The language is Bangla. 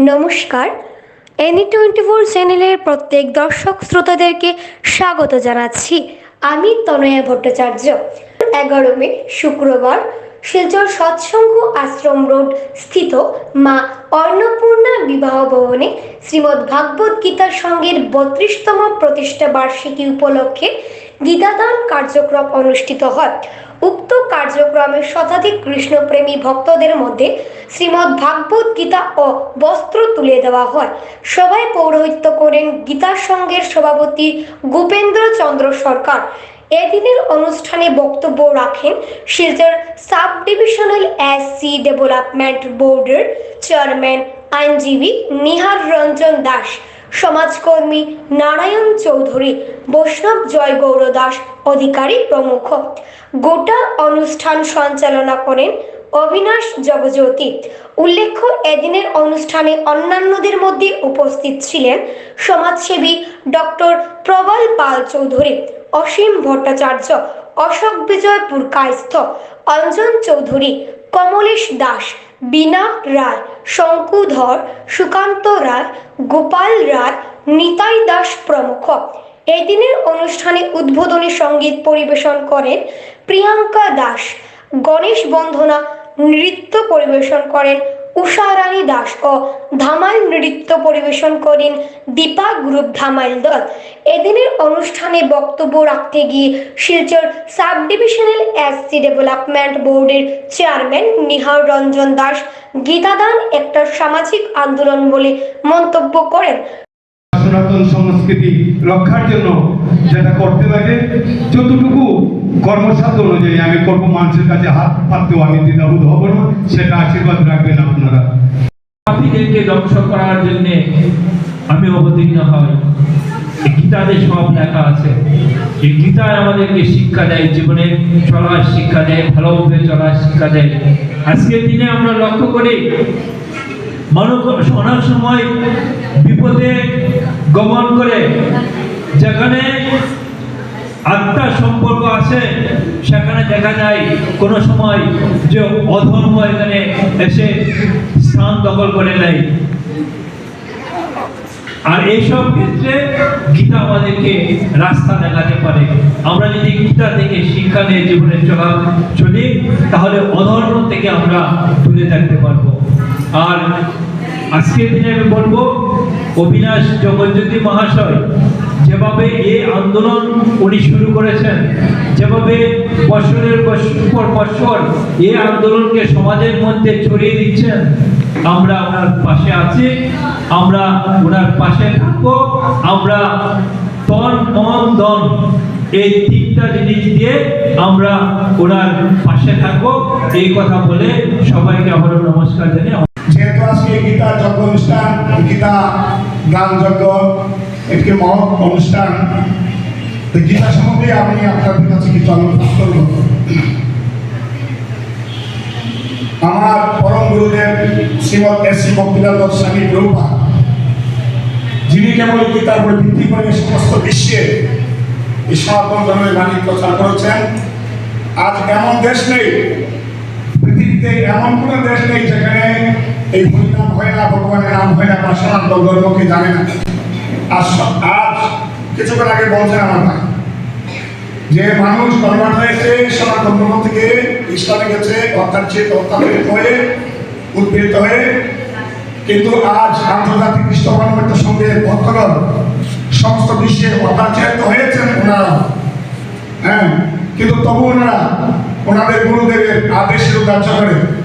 নমস্কার। এনি টোয়েন্টি ফোর চ্যানেলের প্রত্যেক দর্শক শ্রোতাদেরকে স্বাগত জানাচ্ছি। আমি তনয়া ভট্টাচার্য। এগারো মে, শুক্রবার। শিলচর সৎসঙ্গ আশ্রম রোড স্থিত মা অন্নপূর্ণা বিবাহ ভবনে শ্রীমদ্ ভাগবত গীতা সংঘের বত্রিশতম প্রতিষ্ঠা বার্ষিকী উপলক্ষে গীতাদান কার্যক্রম অনুষ্ঠিত হয়। উক্ত কার্যক্রমে শতাধিক কৃষ্ণপ্রেমী ভক্তদের মধ্যে শ্রীমদ্ ভাগবত গীতা ও বস্ত্র তুলে দেওয়া হয়। সভায় পৌরোহিত্য করেন গীতা সংঘের সভাপতি গোপেন্দ্র চন্দ্র সরকার। এদিনের অনুষ্ঠানে বক্তব্য রাখেন Silchar sub divisional S C development বোর্ডের চেয়ারম্যান আইনজীবী নিহার রঞ্জন দাস, সমাজকর্মী নারায়ণ চৌধুরী, বৈষ্ণব জয় গৌর দাস, অধিকারী প্রমুখ। গোটা অনুষ্ঠান সঞ্চালনা করেন অবিনাশ জগজ্যোতি। উল্লেখ্য, এদিনের অনুষ্ঠানে অন্যান্যদের মধ্যে উপস্থিত ছিলেন সমাজসেবী ডক্টর প্রবল পাল চৌধুরী, অসীম ভট্টাচার্য, অশোক বিজয়পুর কায়স্থ অঞ্জন চৌধুরী, কমলেশ দাস, বীণা রায় শঙ্কুধর সুকান্ত রায়, গোপাল রায়, নিতাই দাস প্রমুখ। এদিনের অনুষ্ঠানে উদ্বোধনী সংগীত পরিবেশন করেন প্রিয়াঙ্কা দাস, গণেশ বন্ধনা নৃত্য পরিবেশন করেন উষারানী দাস ও ধামাল নৃত্য পরিবেশন করেন দীপা গ্রুপ ধামাইল দল এদিনের অনুষ্ঠানে বক্তব্য রাখতে গিয়ে Silchar sub divisional SC development বোর্ডের চেয়ারম্যান নিহার রঞ্জন দাস গীতাদান একটা সামাজিক আন্দোলন বলে মন্তব্য করেন। সনাতন সংস্কৃতি রক্ষার জন্য যেটা করতে লাগে, যতটুকু কর্মসাধ্য অনুযায়ী আমি করব, মানুষের কাছে হাত পাততেও আমি দ্বিধাবোধ হব না, সেটা আশীর্বাদ রাখবেন আপনারা। পাপীদেরকে ধ্বংস করার জন্য আমি অবতীর্ণ হই? গীতাতে সব লেখা আছে। এই গীতায় আমাদেরকে শিক্ষা দেয়, জীবনে চলার শিক্ষা দেয় ভালোভাবে চলার শিক্ষা দেয়। আজকের দিনে আমরা লক্ষ্য করি, মানুষ অনেক সময় বিপদে গমন করে, যেখানে আত্মার সম্পর্ক আছে, সেখানে দেখা যায় কোনো সময় যে অধর্ম এখানে এসে স্থান দখল করে নেয়। আর এইসব ক্ষেত্রে গীতা আমাদেরকে রাস্তা দেখাতে পারে। আমরা যদি গীতা থেকে শিক্ষা নিয়ে জীবনে চলা চলি, তাহলে অধর্ম থেকে আমরা দূরে থাকতে পারব। আর আজকের দিনে আমি বলব, অবিনাশ জগজ্যোতি মহাশয় যেভাবে এই আন্দোলন উনি শুরু করেছেন, যেভাবে বছরের বছর পর বছর এই আন্দোলনকে সমাজের মধ্যে ছড়িয়ে দিচ্ছেন, আমরা ওনার পাশে আছি, আমরা ওনার পাশে থাকব, আমরা তন মন দন এই তিনটা জিনিস দিয়ে আমরা ওনার পাশে থাকব। এই কথা বলে সবাইকে আবারও নমস্কার জানিয়ে যেহেতু আজকে গীতা যজ্ঞ অনুষ্ঠান, গীতা গান যজ্ঞ একটি মহৎ অনুষ্ঠান। গীতা সম্বন্ধে আমি আপনাদের কাছে কিছু আলোচনা করব। আমার পরম গুরুদেব শ্রীমৎ এস শ্রী ভক্তিদাস স্বামী প্রভুপা যিনি কেবল গীতার উপর ভিত্তি করে সমস্ত বিশ্বে এই সনাতন ধর্মের বাণী প্রচার করেছেন, আজ এমন দেশ নেই, পৃথিবীতে এমন কোনো দেশ নেই যেখানে এই হরিনাম হয় না, ভগবানের নাম হয় না, বা সনাতন ধর্মকে জানে না। স- আজ কিছুক্ষণ আগে বলছেন আমার ভাই। যে মানুষ কনভার্ট হয়েছে সনাতন ধর্ম থেকে ইসলামে গেছে অত্যাচিত অত্যাচারিত হয়ে, উদ্বৃত্ত হয়ে, কিন্তু আজ আন্তর্জাতিক বিশ্ব মানবতা সঙ্গে বর্তমান সমস্ত বিশ্বে অত্যাচারিত হয়েছেন ওনারা। হ্যাঁ কিন্তু তবু ওনারা ওনাদের গুরুদেবের আদেশের কার্য করে